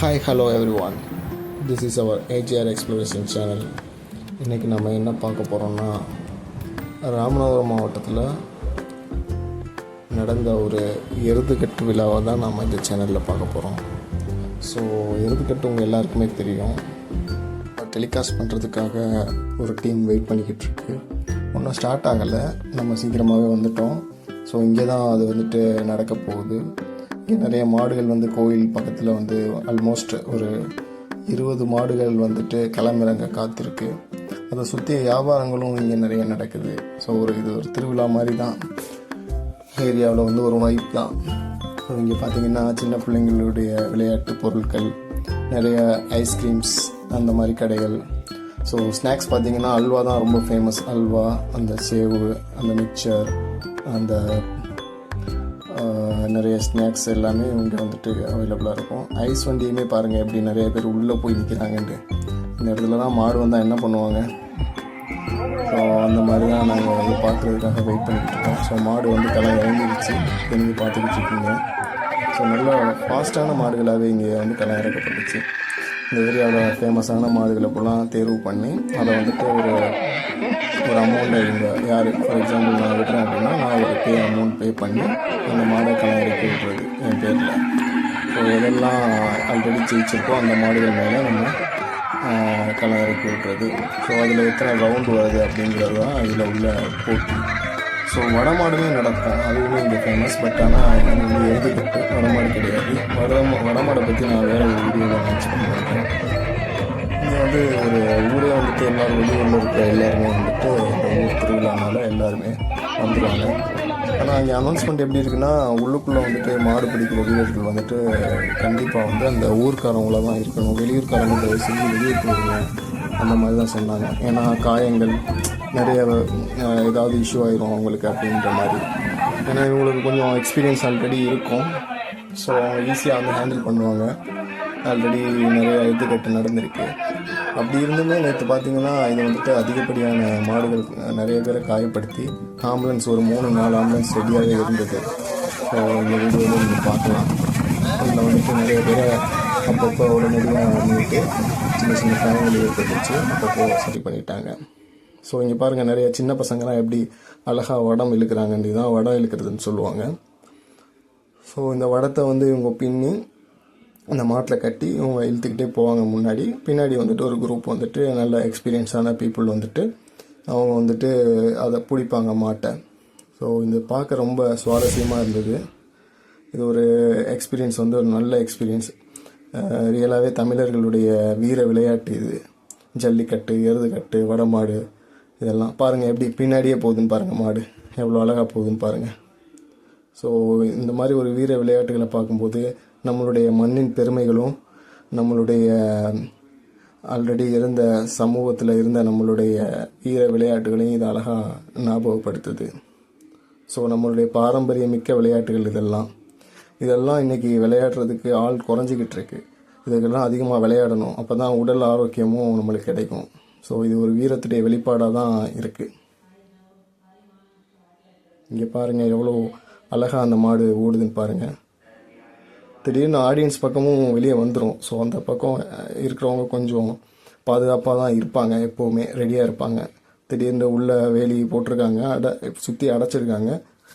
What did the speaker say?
Hi hello everyone this is our AGR exploration channel இன்றைக்கி நம்ம என்ன பார்க்க போகிறோம்னா ராமநாதபுரம் மாவட்டத்தில் நடந்த ஒரு எருதுகட்டு விழாவை தான் நம்ம இந்த சேனலில் பார்க்க போகிறோம் ஸோ எருதுகட்டு உங்கள் எல்லாருக்குமே தெரியும். டெலிகாஸ்ட் பண்ணுறதுக்காக ஒரு டீம் வெயிட் பண்ணிக்கிட்டு இருக்கு. ஒன்றும் ஸ்டார்ட் ஆகலை. நம்ம சீக்கிரமாகவே வந்துட்டோம். ஸோ இங்கே தான் அது வந்துட்டு நடக்க போகுது. நிறைய மாடுகள் வந்து கோயில் பக்கத்தில் வந்து ஆல்மோஸ்ட் ஒரு இருபது மாடுகள் வந்துட்டு கிளம்பிறங்க காத்திருக்கு. அதை சுற்றி வியாபாரங்களும் இங்கே நிறைய நடக்குது. ஸோ ஒரு இது ஒரு திருவிழா மாதிரி தான் ஏரியாவில் வந்து ஒரு வைப் தான். ஸோ இங்கே பார்த்தீங்கன்னா சின்ன பிள்ளைங்களுடைய விளையாட்டு பொருட்கள் நிறைய ஐஸ்கிரீம்ஸ் அந்த மாதிரி கடைகள். ஸோ ஸ்நாக்ஸ் பார்த்திங்கன்னா அல்வா தான் ரொம்ப ஃபேமஸ் அல்வா அந்த சேவு அந்த மிக்சர் அந்த நிறைய ஸ்நாக்ஸ் எல்லாமே இங்கே வந்துட்டு அவைலபிளாக இருக்கும். ஐஸ் வண்டியுமே பாருங்கள் எப்படி நிறைய பேர் உள்ளே போய் நிற்கிறாங்கன்ட்டு இந்த இடத்துலலாம் மாடு வந்தால் என்ன பண்ணுவாங்க? ஸோ அந்த மாதிரி தான் நாங்கள் வந்து பார்க்குறதுக்காக வெயிட் பண்ணிக்கிட்டு இருக்கோம். ஸோ மாடு வந்து களை இறங்கிடுச்சு இறங்கி பார்த்துக்கிட்டு இருக்கீங்க. ஸோ நல்ல ஃபாஸ்ட்டான மாடுகளாகவே இங்கே வந்து களை இறக்கப்பட்டுச்சு இந்த ஏரியாவில் ஃபேமஸான மாடுகளை பூலாம் தேர்வு பண்ணி அதை வந்துட்டு ஒரு ஒரு இவங்க யார்? ஃபார் எக்ஸாம்பிள் நான் விட்டுறேன் அப்படின்னா நான் ஒரு பே அமௌண்ட் பே பண்ணி அந்த மாடை களை இறக்கி என் பேரில். ஸோ எதெல்லாம் ஆல்ரெடி ஜெயிச்சிருக்கோ அந்த மாடுகள் மேலே நம்ம ஆஹ், விட்டுறது இறக்கி விட்றது ஸோ அதில் எத்தனை ரவுண்டு வருது அப்படிங்கிறது தான் இதில் உள்ள போட்டி. ஸோ வடமாடுமே நடக்கும். அதுவுமே இங்கே ஃபேமஸ் பட் ஆனால் இங்கே எழுதுக்கட்டு வடமாடு கிடையாது. வட வடமாடை பற்றி நான் வேறு ஒரு வீடியோவில் மேட்ச் பண்ணியிருக்கேன் அடுத்து எல்லோரும் வெளியூரில் இருக்கிற எல்லாருமே வந்துட்டு இந்த ஊர் திருவிழானால எல்லாருமே வந்துடுவாங்க ஆனால் அங்கே அனௌன்ஸ்மெண்ட் எப்படி இருக்குன்னா உள்ளுக்குள்ளே வந்துட்டு மாடு பிடிக்கிற வீரர்கள் வந்துட்டு கண்டிப்பாக வந்து அந்த ஊர்க்காரவங்களாக தான் இருக்கணும். வெளியூர்காரங்க தயவு செஞ்சு வெளியூர் போயிருங்க அந்த மாதிரி தான் சொன்னாங்க. ஏன்னா காயங்கள் நிறைய ஏதாவது இஷ்யூ ஆயிரும் அவங்களுக்கு அப்படின்ற மாதிரி. ஏன்னா இவங்களுக்கு கொஞ்சம் எக்ஸ்பீரியன்ஸ் ஆல்ரெடி இருக்கும். ஸோ ஈஸியாக வந்து ஹேண்டில் பண்ணுவாங்க. ஆல்ரெடி நிறைய இதுக்கட்டு நடந்திருக்கு. அப்படி இருந்துமே நேற்று பார்த்தீங்கன்னா இது வந்துட்டு அதிகப்படியான மாடுகள் நிறைய பேரை காயப்படுத்தி ஆம்புலன்ஸ் ஒரு மூணு நாலு ஆம்புலன்ஸ் ரெடியாகவே இருந்தது. ஸோ இந்த வீடியோவில் நீங்கள் பார்க்கலாம். அதில் வந்துட்டு நிறைய பேரை அப்பப்போ உடனடியாக வந்துட்டு சின்ன சின்ன காயங்கள் ஏற்பட்டுச்சு. அப்பப்போ சரி பண்ணிட்டாங்க. ஸோ இங்கே பாருங்கள் நிறைய சின்ன பசங்களாம் எப்படி அழகாக வடம் இழுக்கிறாங்கன்னு தான் வடம் இழுக்கிறதுன்னு சொல்லுவாங்க. ஸோ இந்த வடத்தை வந்து இவங்க பின்னி அந்த மாட்டில் கட்டி இவங்க இழுத்துக்கிட்டே போவாங்க முன்னாடி. பின்னாடி வந்துட்டு ஒரு குரூப் வந்துட்டு நல்ல எக்ஸ்பீரியன்ஸான பீப்புள் வந்துட்டு அவங்க வந்துட்டு அதை பிடிப்பாங்க மாட்டை. ஸோ இந்த பார்க்க ரொம்ப சுவாரஸ்யமாக இருந்தது. இது ஒரு எக்ஸ்பீரியன்ஸ் வந்து ஒரு நல்ல எக்ஸ்பீரியன்ஸ் ரியலாகவே தமிழர்களுடைய வீர விளையாட்டு இது. ஜல்லிக்கட்டு எருதுக்கட்டு வடமாடு இதெல்லாம். பாருங்கள் எப்படி பின்னாடியே போகுதுன்னு பாருங்கள் மாடு. எவ்வளோ அழகாக போகுதுன்னு பாருங்கள் ஸோ இந்த மாதிரி ஒரு வீர விளையாட்டுகளை பார்க்கும்போது நம்மளுடைய மண்ணின் பெருமைகளும் நம்மளுடைய ஆல்ரெடி இருந்த சமூகத்தில் இருந்த நம்மளுடைய வீர விளையாட்டுகளையும் இது அழகாக ஞாபகப்படுத்துது. ஸோ நம்மளுடைய பாரம்பரியமிக்க விளையாட்டுகள் இதெல்லாம். இதெல்லாம் இன்னைக்கு விளையாடுறதுக்கு ஆள் குறைஞ்சிக்கிட்டு இருக்கு. இதுக்கெல்லாம் அதிகமாக விளையாடணும். அப்போ தான் உடல் ஆரோக்கியமும் நம்மளுக்கு கிடைக்கும். ஸோ இது ஒரு வீரத்துடைய வெளிப்பாடாக தான் இருக்குது இங்கே பாருங்கள் எவ்வளோ அழகாக அந்த மாடு ஓடுதுன்னு பாருங்கள் திடீர்னு ஆடியன்ஸ் பக்கமும் வெளியே வந்துடும் ஸோ அந்த பக்கம் இருக்கிறவங்க கொஞ்சம் பாதுகாப்பாக தான் இருப்பாங்க. எப்போவுமே ரெடியாக இருப்பாங்க. திடீர்னு உள்ள வேலி போட்டிருக்காங்க. அட சுற்றி அடைச்சிருக்காங்க.